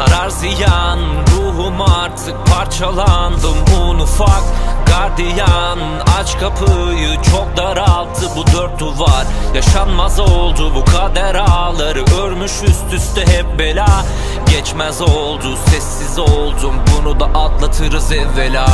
Zarar ziyan ruhum artık parçalandım Un ufak gardiyan aç kapıyı çok daralttı. Bu dört duvar Yaşanmaz oldu. Bu kader ağları örmüş üst üste hep bela Geçmez oldu. Sessiz oldum bunu da atlatırız evvela.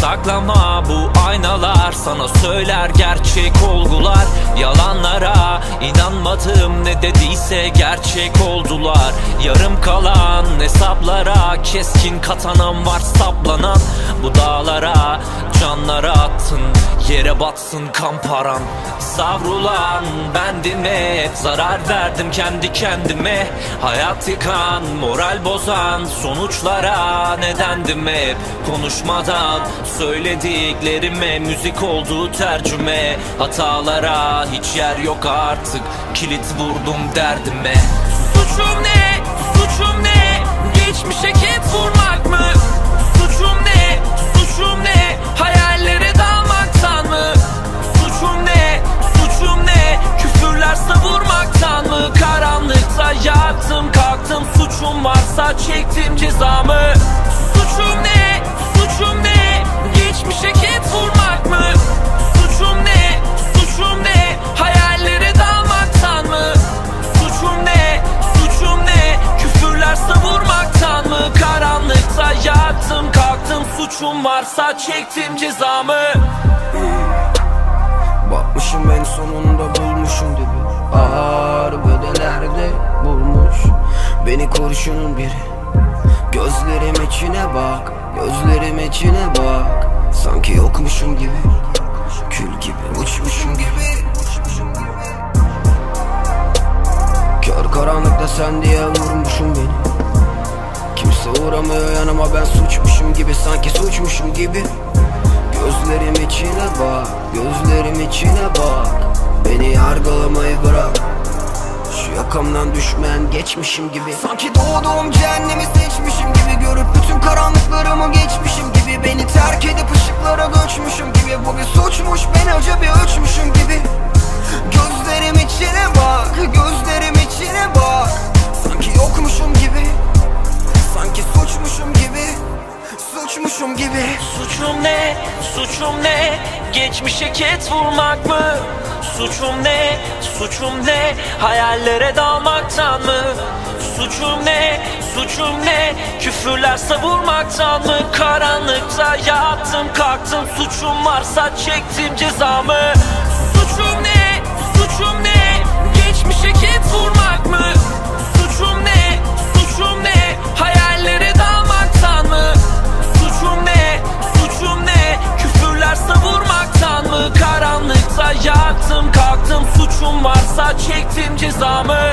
Saklama bu aynalar sana söyler gerçek olgular. Yalanlara inanmadım ne dediyse gerçek oldular. Yarım kalan hesaplara keskin katanam var saplanan. Bu dağlara canlara attın yere batsın kan param Savrulan bendim hep zarar verdim kendi kendime. Hayat yıkan moral bozan sonuçlara nedendim hep. Konuşmadan söylediklerime müzik oldu tercüme. Hatalara hiç yer yok artık kilit vurdum derdime. Suçum ne? Suçum ne? Geçmişe ket vurmak mı? Suçum ne? Suçum ne? Hayallere dalmaktan mı? Suçum ne? Suçum ne? Küfürler savurmaktan mı? Karanlıkta yattım kalktım Suçum varsa çektim cezamı Suçum ne? Suçum varsa çektim cezamı. Bakmışım en sonunda bulmuşum dibi. Ağır bedelerde bulmuş. Beni kurşunun biri. Gözlerim içine bak Gözlerim içine bak. Sanki yokmuşum gibi Kül gibi uçmuşum gibi. Kör karanlıkta sen diye vurmuşum beni Kimse uğramıyor yanıma ben suçmuşum gibi Sanki suçmuşum gibi. Gözlerim içine bak, gözlerim içine bak. Beni yargılamayı bırak. Şu yakamdan düşmeyen geçmişim gibi. Sanki doğduğum cehennemi seçmişim gibi Görüp bütün karanlıklarımı geçmişim Suçmuşum gibi Suçum ne? Suçum ne? Geçmişe ket vurmak mı? Suçum ne? Suçum ne? Hayallere dalmaktan mı? Suçum ne? Suçum ne? Küfürler savurmaktan mı? Karanlıkta yattım kalktım Suçum varsa çektim cezamı Suçum ne? Suçum varsa çektim cezamı